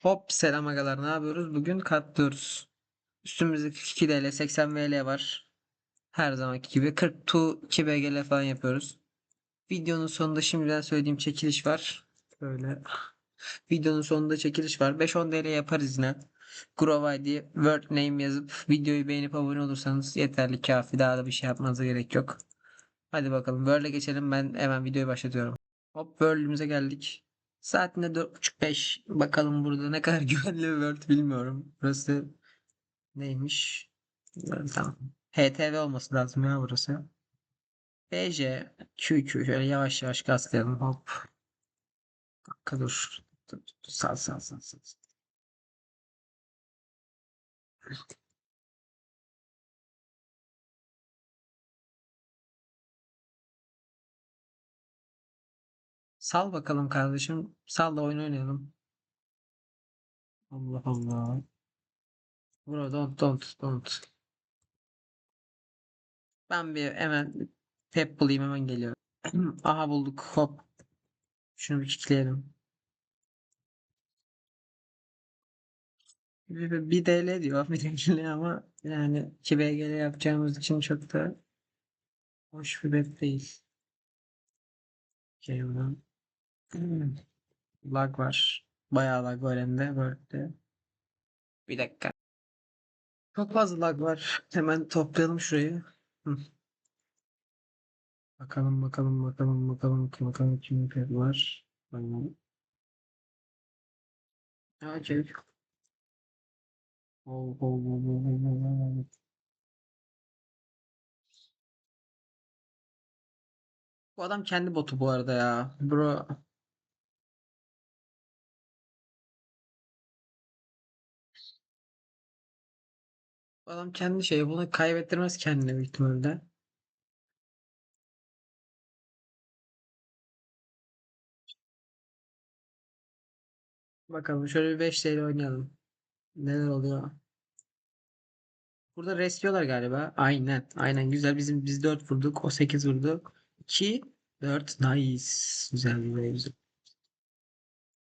Hop selam agalar ne yapıyoruz? Bugün katlıyoruz. Üstümüzde 42 TL 80 VL var. Her zamanki gibi 42 2 BGL falan yapıyoruz. Videonun sonunda şimdiden söylediğim çekiliş var. Böyle. Videonun sonunda çekiliş var. 5-10 TL yaparız yine. Grove ID, word name yazıp videoyu beğenip abone olursanız yeterli kafi. Daha da bir şey yapmanıza gerek yok. Hadi bakalım World'e geçelim. Ben hemen videoyu başlatıyorum. Hop World'ümüze geldik. Saatinde 4.30-5. Bakalım burada ne kadar güvenli bir World bilmiyorum. Burası neymiş? Tamam. HTV olması lazım ya burası. BJ, QQ şöyle yavaş yavaş gazlayalım. Hop. Dakika. Dur, dur, dur. Sal sal sal sal. Sal bakalım kardeşim. Sal da oyun oynayalım. Allah Allah. Bro don't don't don't. Ben bir hemen tep bulayım hemen geliyorum. Aha bulduk hop. Şunu bir kilitleyelim. Bir, bir, DL diyor bir DL ama yani 2 BGL yapacağımız için çok da hoş bir bet değil. Okey buradan. Hmm. Lag var. Bayağı lag var hem de Word'de. Bir dakika. Çok fazla lag var. Hemen toplayalım şurayı. Hı. Bakalım bakalım bakalım bakalım bakalım kim var. Bakalım. Okey. Oh, oh, oh, oh, oh, oh, oh. Bu adam kendi botu bu arada ya. Bro. Adam kendi şeyi bunu kaybettirmez kendine büyük ihtimalle. Bakalım şöyle bir 5 TL oynayalım. Neler oluyor? Burada restiyorlar galiba. Aynen. Aynen güzel. Bizim biz 4 vurduk. O 8 vurdu. 2 4 nice. Güzel güzel güzel.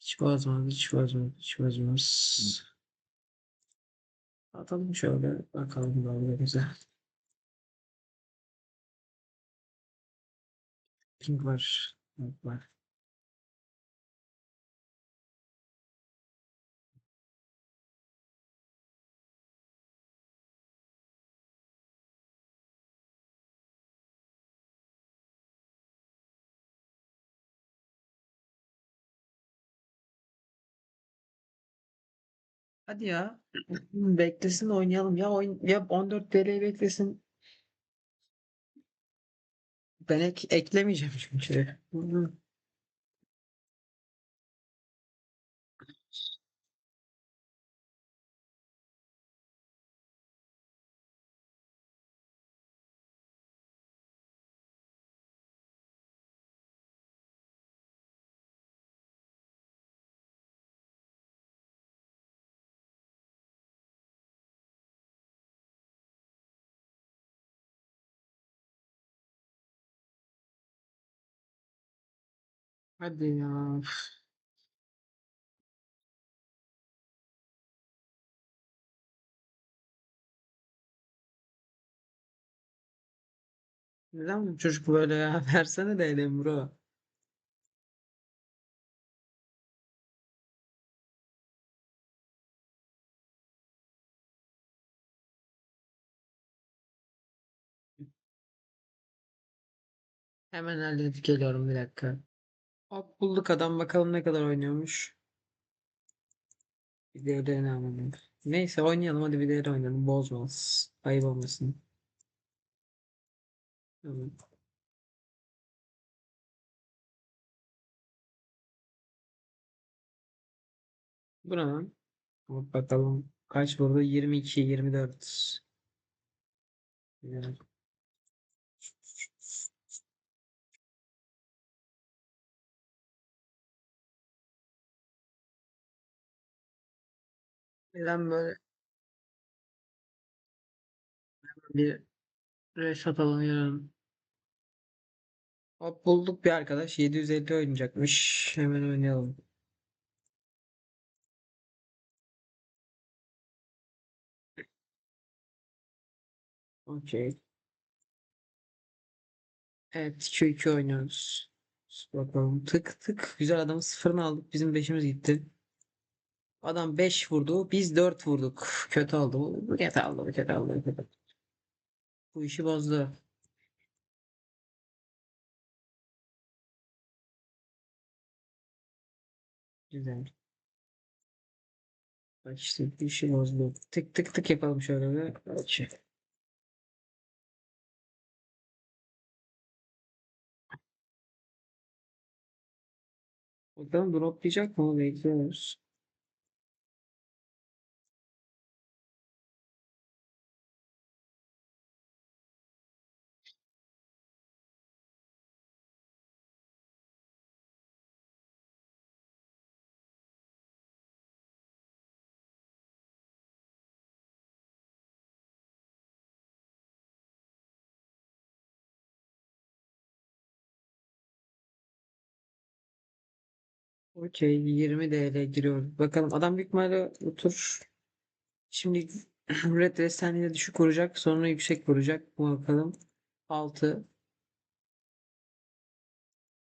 Hiç bozmaz, hiç bozmaz, hiç bozmaz. Atalım şöyle. Bakalım böyle güzel. Pink var. Pink var. Hadi ya. Beklesin oynayalım. Ya oyun ya 14 TL beklesin. Ben ek, eklemeyeceğim çünkü. Hadi ya. Neden bu çocuk böyle ya? Versene de elim bro. Hemen halledip geliyorum bir dakika. Hop bulduk adam bakalım ne kadar oynuyormuş. Videoda ne anladım. Neyse oynayalım hadi videoda oynayalım. Bozmaz. Ayıp olmasın. Tamam. Bu ne lan? Hop bakalım. Kaç burada? 22, 24. Güzel. Neden böyle Hemen bir reşat alıyorum. Hop bulduk bir arkadaş. 750 oynayacakmış. Hemen oynayalım. Okey. Evet 2-2 oynuyoruz. Bakalım tık tık. Güzel adamı sıfırını aldık. Bizim beşimiz gitti. Adam 5 vurdu. Biz 4 vurduk. Kötü oldu. Bu kötü oldu. Bu kötü oldu. bu işi bozdu. Güzel. Bak işte bir işi bozdu. Tık tık tık yapalım şöyle bir. Bakalım droplayacak mı? Bekliyoruz. Okey 20 DL giriyoruz. Bakalım adam büyük ihtimalle bu tur şimdi Red Destanı'yla düşük vuracak. Sonra yüksek vuracak. Bakalım. 6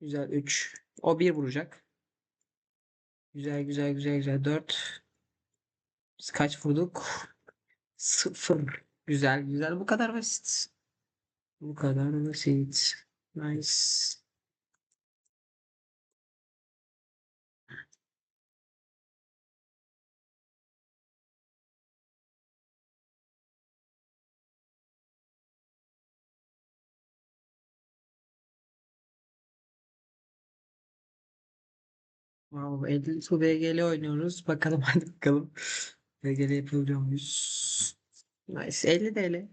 Güzel 3 O 1 vuracak. Güzel güzel güzel güzel 4 Biz kaç vurduk? 0 Güzel güzel bu kadar basit. Bu kadar basit. Nice. Wow, 50 su VGL oynuyoruz. Bakalım hadi bakalım. VGL yapabiliyor muyuz? Nice. 50 TL.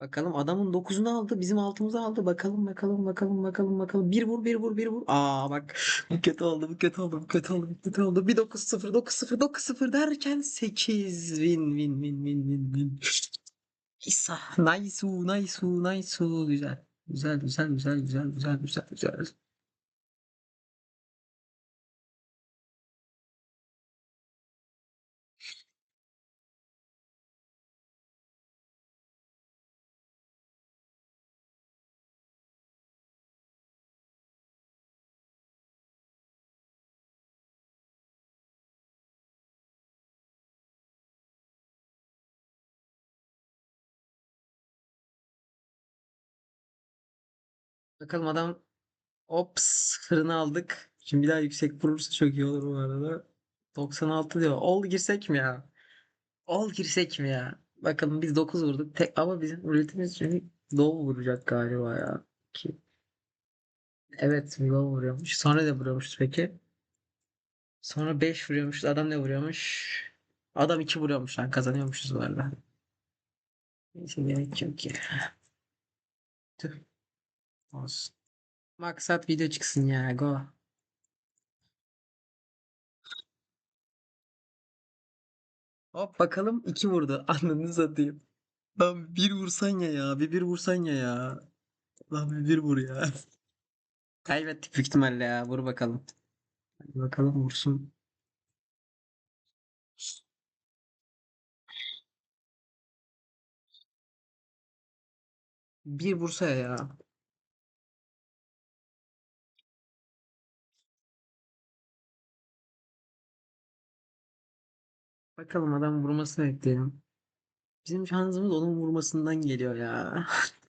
Bakalım adamın 9'unu aldı. Bizim altımızı aldı. Bakalım bakalım bakalım bakalım bakalım. Bir vur bir vur bir vur. Aa bak bu kötü oldu bu kötü oldu bu kötü oldu bu kötü oldu. Bir 9-0 9-0 9-0 derken 8 win win win win win win. İsa. Nice nice nice güzel. Güzel güzel güzel güzel güzel güzel güzel. Bakalım adam Ops fırını aldık. Şimdi bir daha yüksek vurursa çok iyi olur bu arada. 96 diyor. Ol girsek mi ya? Ol girsek mi ya? Bakalım biz 9 vurduk. Tek, ama bizim üretimiz şimdi low vuracak galiba ya. Ki. Evet low vuruyormuş. Sonra ne vuruyormuş peki? Sonra 5 vuruyormuş. Adam ne vuruyormuş? Adam 2 vuruyormuş lan. Kazanıyormuşuz bu arada. Neyse gerek yok ki. Tüh. Olsun. Maksat video çıksın ya. Go. Hop bakalım 2 vurdu. Ananı satayım. Lan bir vursan ya ya. Bir bir vursan ya ya. Lan bir bir vur ya. Kaybettik büyük ihtimalle ya. Vur bakalım. Hadi bakalım vursun. Bir vursa ya Bakalım adam vurmasını bekleyelim. Bizim şansımız onun vurmasından geliyor ya.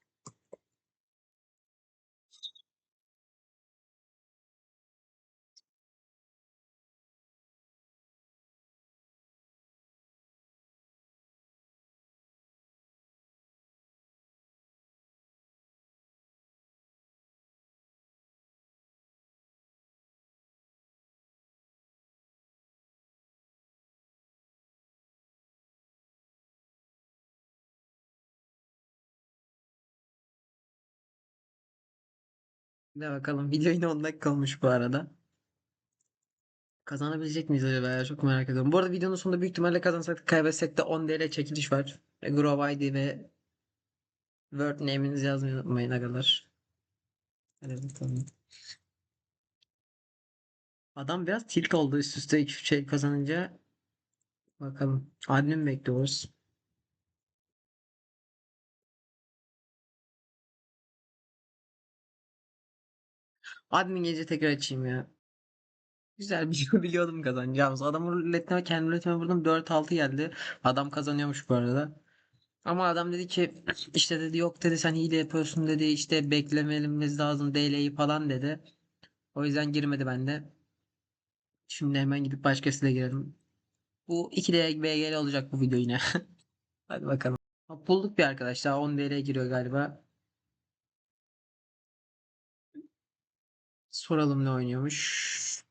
Ne bakalım. Video yine 10 dakika olmuş bu arada. Kazanabilecek miyiz acaba ya? Çok merak ediyorum. Bu arada videonun sonunda büyük ihtimalle kazansak kaybetsek de 10 TL çekiliş var. Ve Grove ID ve Word name'inizi yazmayı unutmayın arkadaşlar. Adam biraz tilt oldu üst üste iki şey kazanınca. Bakalım. Admin bekliyoruz. Admin gece tekrar açayım ya. Güzel bir şey biliyordum kazanacağımız. Adamın ruletine kendi ruletime vurdum 4-6 geldi. Adam kazanıyormuş bu arada. Ama adam dedi ki işte dedi yok dedi sen hile yapıyorsun dedi işte beklememiz lazım DL'yi falan dedi. O yüzden girmedi bende. Şimdi hemen gidip başkasıyla girelim. Bu 2D BGL olacak bu video yine. Hadi bakalım. Bulduk bir arkadaş daha 10 DL giriyor galiba. Soralım ne oynuyormuş.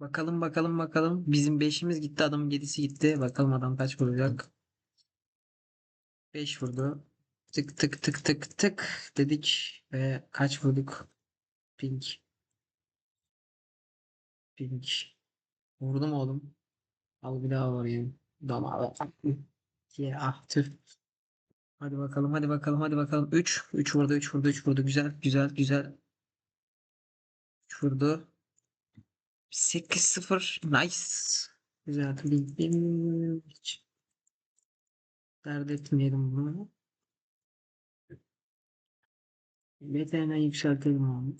Bakalım bakalım bakalım. Bizim 5'imiz gitti adamın 7'si gitti. Bakalım adam kaç vuracak. 5 vurdu. Tık tık tık tık tık dedik ve kaç vurduk? Pink. Pink. Vurdum oğlum. Al bir daha vurayım. Dama. Ya ah tüh. Hadi bakalım hadi bakalım hadi bakalım. 3. 3 vurdu 3 vurdu 3 vurdu. Güzel güzel güzel. 3 vurdu. 8-0. Nice. Güzel. Bildim. Hiç dert etmeyelim bunu. BTN yükseltelim abi.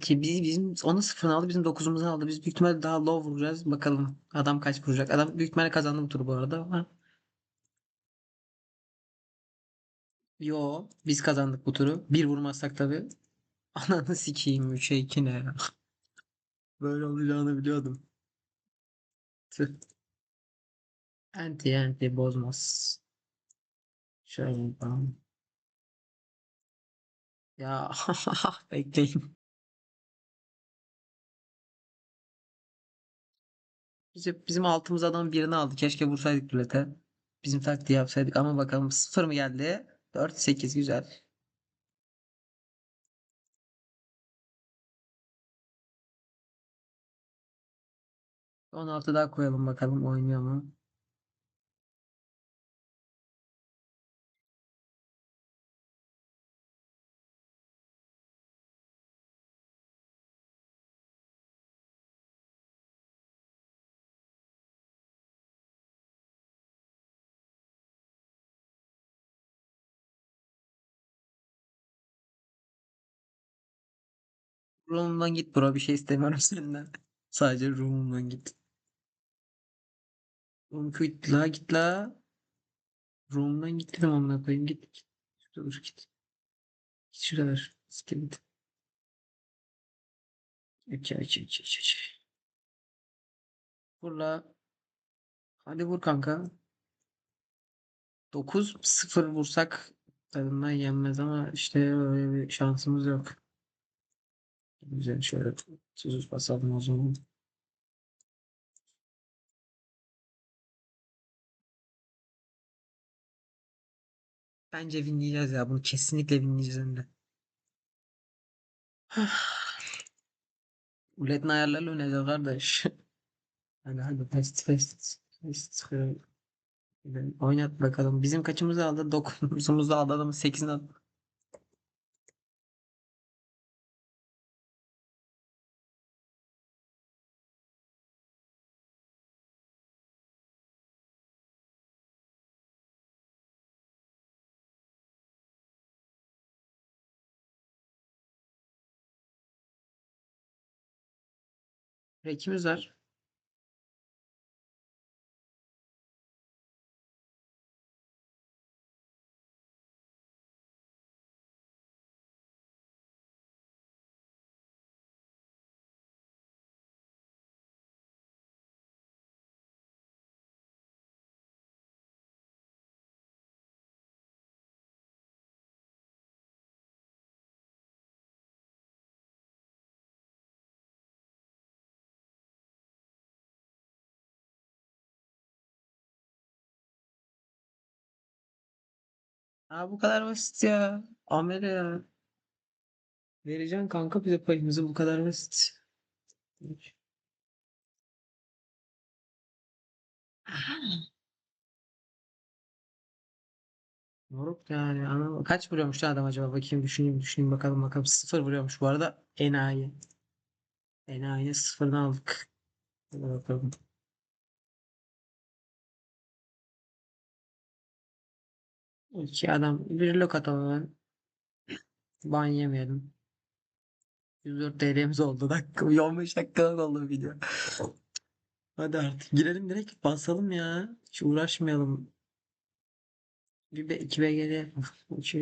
Ki biz, bizim onu sıfırını aldı bizim dokuzumuzu aldı. Biz büyük ihtimalle daha low vuracağız. Bakalım adam kaç vuracak. Adam büyük ihtimalle kazandı bu turu bu arada ama. Yo biz kazandık bu turu. Bir vurmazsak tabii. Ananı sikeyim 3'e 2 ne ya. Böyle olacağını biliyordum. Tüh. Anti anti bozmaz. Şöyle yapalım. Ya bekleyin. Bizim, bizim altımız adamın birini aldı. Keşke vursaydık rulete. Bizim taktiği yapsaydık ama bakalım sıfır mı geldi? 4-8 güzel. On altı daha koyalım bakalım oynuyor mu? Room'dan git bro bir şey istemiyorum senden. Sadece room'dan git. Room git la git la. Room'dan git dedim amına koyayım git. Şurada dur git. Git şuraya ver. Git. İki iki iki iki iki. Vur la. Hadi vur kanka. 9-0 vursak tadından yenmez ama işte öyle bir şansımız yok. Güzel şöyle tuzuz basalım o zaman. Bence winleyeceğiz ya. Bunu kesinlikle winleyeceğiz hem de. Ulet'in ayarlarıyla oynayacağız kardeş. Hadi hadi fast fast. Fast Oynat bakalım. Bizim kaçımızı aldı? 9'umuzu aldı. Adamın 8'ini aldı. Rekimiz var. Aa bu kadar basit ya. Amele ya. Vereceksin kanka bize payımızı bu kadar basit. Moruk yani ana kaç vuruyormuş lan adam acaba bakayım düşüneyim düşüneyim bakalım bakalım sıfır vuruyormuş bu arada enayi. Enayi sıfırdan aldık. Hadi bakalım. İki adam bir lok atalım. Ban yemeyelim. 104 TL'miz oldu. Dakika 15 dakikalık oldu video. Hadi artık girelim direkt basalım ya. Hiç uğraşmayalım. Bir be, iki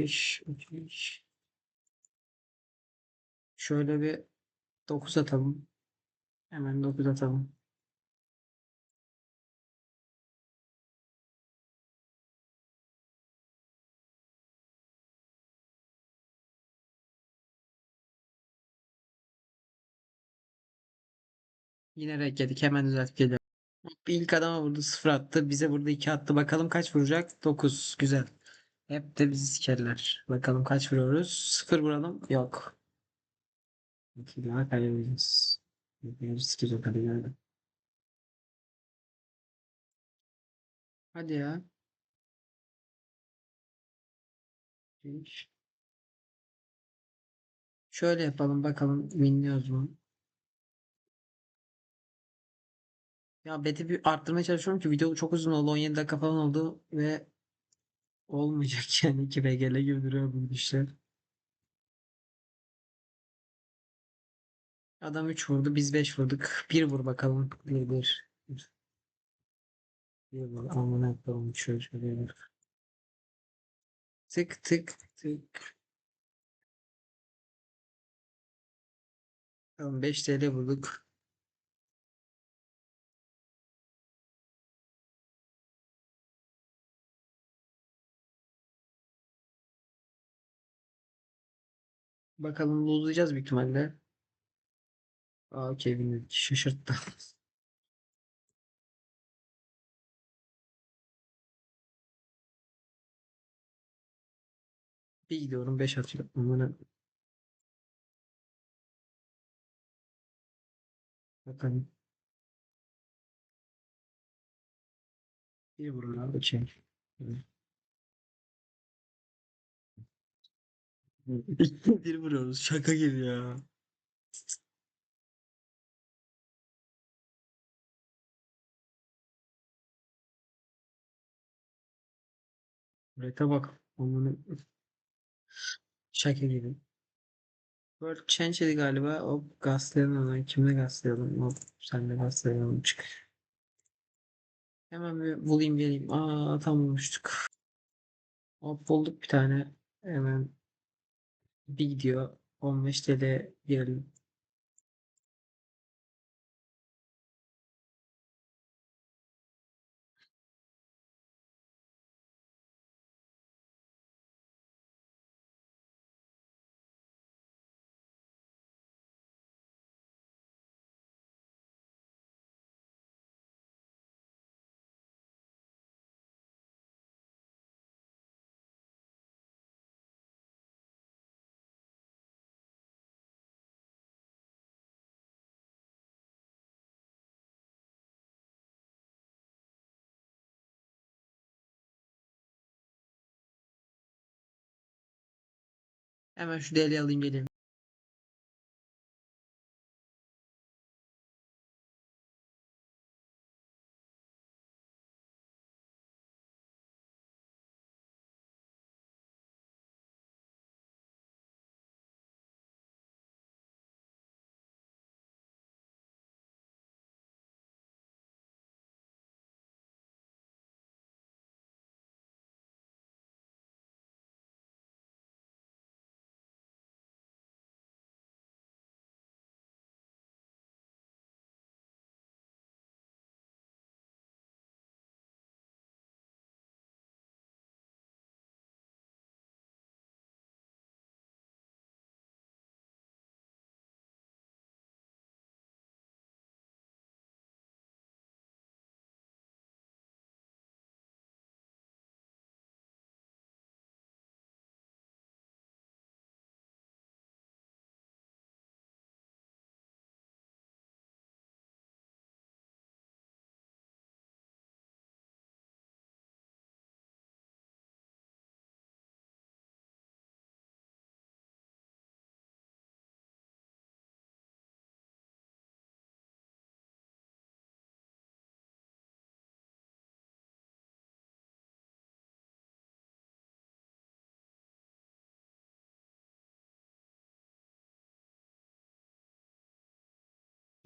iş, üç iş. Şöyle bir 9 atalım. Hemen 9 atalım. Yine renk yedik. Hemen düzeltip geliyorum. Bir ilk adama vurdu 0 attı. Bize burada 2 attı. Bakalım kaç vuracak? 9. Güzel. Hep de bizi sikerler. Bakalım kaç vuruyoruz? 0 vuralım. Yok. 2 daha kaybedeceğiz. Sikecek hadi geldi. Hadi ya. Şöyle yapalım bakalım winliyoruz mu? Ya beti bir arttırmaya çalışıyorum ki video çok uzun oldu. 17 dakika falan oldu ve olmayacak yani 2 BGL gibi duruyor bu gidişler. Adam 3 vurdu biz 5 vurduk. 1 vur bakalım. 1 1. 1 vur. Aman yapalım şöyle şöyle. bir. Tık tık tık. Tamam 5 TL vurduk. Bakalım uzayacağız büyük ihtimalle. Aa okey bilmiyorum. Şaşırttı. Bir gidiyorum 5 atıyorum. Aman bakalım. Bir vurun abi şey. bir vuruyoruz. Şaka gibi ya. Rete bak. Aman şaka gibi. World Change'di galiba. O gazlayalım hemen. Kimle gazlayalım? O senle gazlayalım. Çık. Hemen bir bulayım geleyim. Aa tam bulmuştuk. Hop bulduk bir tane. Hemen bir gidiyor. 15 TL girelim. Hemen şu deli alayım geleyim.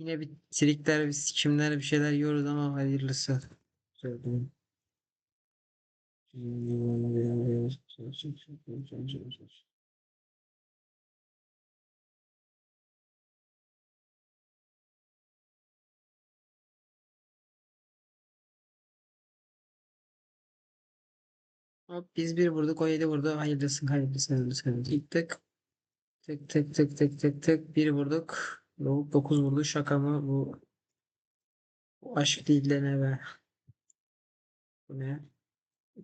Yine bir trikler, bir sikimler, bir şeyler yiyoruz ama hayırlısı. Hop biz bir vurduk o yedi vurdu. Hayırlısı hayırlısı hayırlısı. İlk. Tık tık tık tık tık tık. Bir vurduk. Lavuk 9 vurdu. Şaka mı bu? Bu aşk değil de ne be? Bu ne?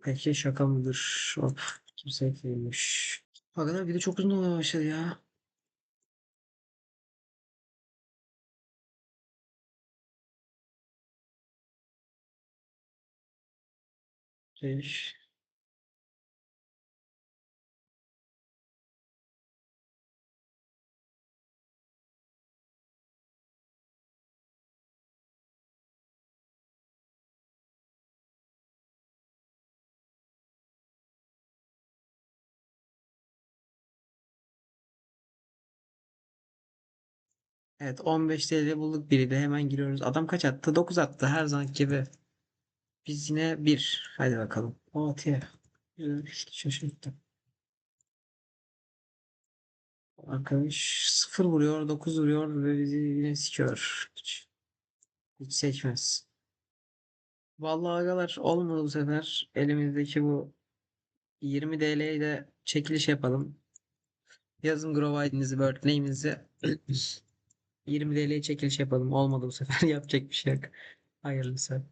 Peki şaka mıdır? O kimse eklemiş. Arkadaşlar video çok uzun olmaya başladı ya. Beş. Evet 15 TL bulduk biri de hemen giriyoruz. Adam kaç attı? 9 attı her zaman gibi. Biz yine 1. Hadi bakalım. O atıya. Güzel işte şaşırttı. Arkadaş 0 vuruyor, 9 vuruyor ve bizi yine sikiyor. Hiç, hiç seçmez. Vallahi agalar olmadı bu sefer. Elimizdeki bu 20 TL'yi de çekiliş yapalım. Yazın Grow ID'nizi, 20 TL'ye çekiliş yapalım. Olmadı bu sefer. Yapacak bir şey yok. Hayırlısı.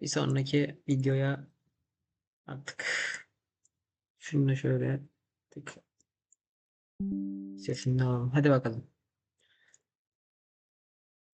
Bir sonraki videoya artık şunu da şöyle tık sesini alalım. Hadi bakalım.